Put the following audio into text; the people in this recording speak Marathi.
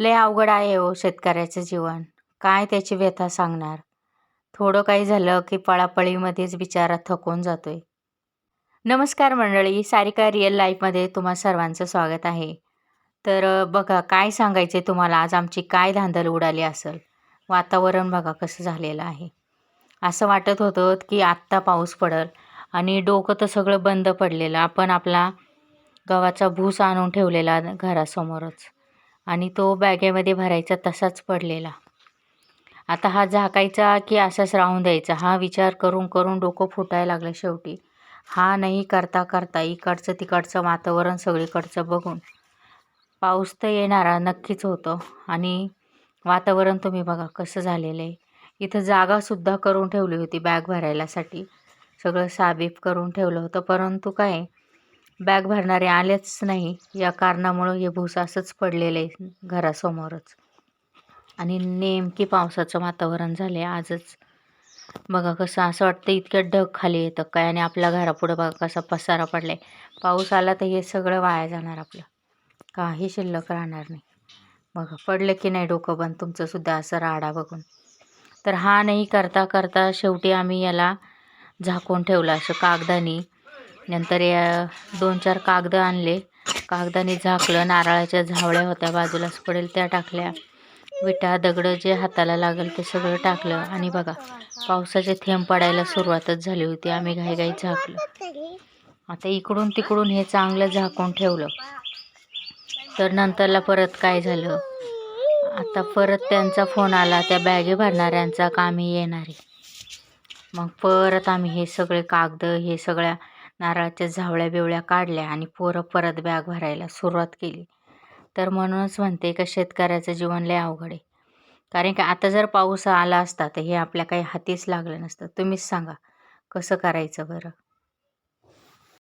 लय अवघड आहे हो शेतकऱ्याचं जीवन. काय त्याची व्यथा सांगणार? थोडं काही झालं की पळापळीमध्येच बिचारा थकून जातोय. नमस्कार मंडळी सारिका रिअल लाईफमध्ये तुम्हा सर्वांचं स्वागत आहे. तर बघा काय सांगायचे तुम्हाला? आज आमची काय धांदल उडाली असेल? वातावरण बघा कसं झालेलं आहे. असं वाटत होतं की आत्ता पाऊस पडल आणि डोकं तर सगळं बंद पडलेलं. आपण आपला गव्हाचा भूस आणून ठेवलेला घरासमोरच. आणि तो बॅगेमध्ये भरायचा तसाच पडलेला. आता हा झाकायचा की असाच राहून द्यायचा हा विचार करून करून डोकं फुटायला लागलं शेवटी. हा नाही करता करता इकडचं तिकडचं वातावरण सगळीकडचं बघून. पाऊस तर येणारा नक्कीच होतं. आणि वातावरण तुम्ही बघा कसं झालेलं आहे. इथं जागासुद्धा करून ठेवली होती बॅग भरायलासाठी. सगळं साबीब करून ठेवलं होतं. परंतु काय बॅग भरणारे आलेच नाही. या कारणामुळं हे भूस असंच पडलेलं आहे घरासमोरच. आणि नेमकी पावसाचं वातावरण झाले आजच. बघा कसं असं वाटतं इतक्या ढग खाली येतं काय आणि आपल्या घरापुढं बघा कसा पसारा पडलाय. पाऊस आला तर हे सगळं वाया जाणार आपलं. काही शिल्लक राहणार नाही. बघा पडलं की नाही डोकं बंद तुमचंसुद्धा असं राडा बघून. तर हा नाही करता करता शेवटी आम्ही याला झाकून ठेवलं असं कागदानी नंतर या दोन चार कागदं आणले. कागदाने झाकलं नारळाच्या झावळ्या होत्या बाजूलाच पडेल त्या टाकल्या. विटा दगडं जे हाताला लागेल ते सगळं टाकलं. आणि बघा पावसाचे थेंब पडायला सुरुवातच झाली होती. आम्ही घाईघाई झाकलं. आता इकडून तिकडून हे चांगलं झाकून ठेवलं. तर नंतरला परत काय झालं? आता परत त्यांचा फोन आला. त्या बॅगे भरणाऱ्यांचा कामी आहे? मग परत आम्ही हे सगळे कागद हे सगळ्या नारळाच्या झावळ्या बिवळ्या काढल्या आणि पोरं परत बॅग भरायला सुरुवात केली. तर म्हणूनच म्हणते का शेतकऱ्याचं जीवन लय अवघड आहे. कारण की आता जर पाऊस आला असता तर हे आपल्या काही हातीच लागलं नसतं. तुम्हीच सांगा कसं करायचं बरं?